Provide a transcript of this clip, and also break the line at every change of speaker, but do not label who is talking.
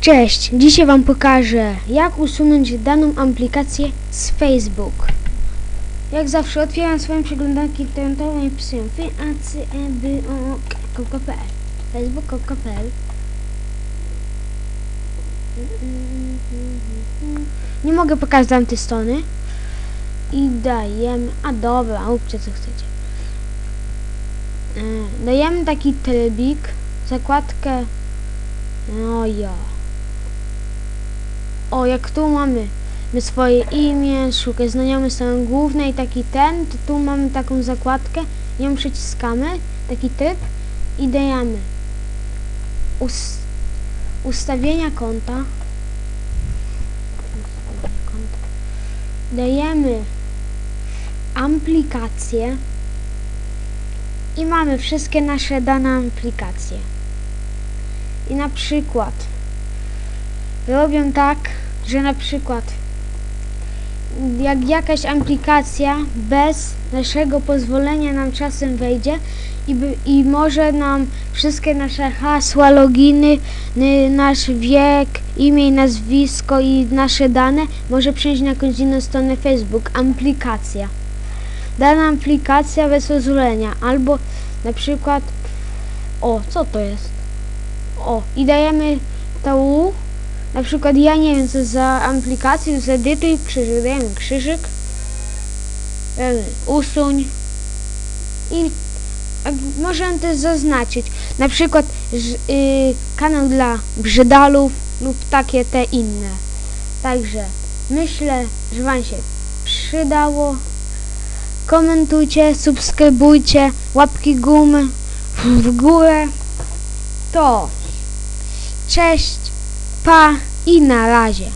Cześć, dzisiaj Wam pokażę jak usunąć daną aplikację z Facebook. Jak zawsze otwieram swoją przeglądarkę internetową i pisuję facebo.pl facebook.pl Nie mogę pokazać tamtej strony i dajemy, a dobra, róbcie co chcecie. E, Dajemy taki trybik, zakładkę no ja. O, jak tu mamy my swoje imię, szukaj znajomych strony głównej, taki ten, to tu mamy taką zakładkę, ją przyciskamy, taki tryb i dajemy us, ustawienia konta. Dajemy aplikacje i mamy wszystkie nasze dane aplikacje. I na przykład robią tak, że na przykład jak jakaś aplikacja bez naszego pozwolenia nam czasem wejdzie i, by, i może nam wszystkie nasze hasła, loginy, ny, nasz wiek, imię i nazwisko i nasze dane może przenieść na jakąś inną stronę Facebook. Aplikacja. Dana aplikacja bez pozwolenia albo na przykład o, co to jest? O, i dajemy tą, na przykład ja nie wiem co za aplikację, zedytuj krzyżyk, dajemy krzyżyk, dajemy usuń i możemy też zaznaczyć, na przykład y, kanał dla brzydalów lub takie te inne. Także myślę, że Wam się przydało. Komentujcie, subskrybujcie, łapki gumy w górę. To Cześć, pa i na razie.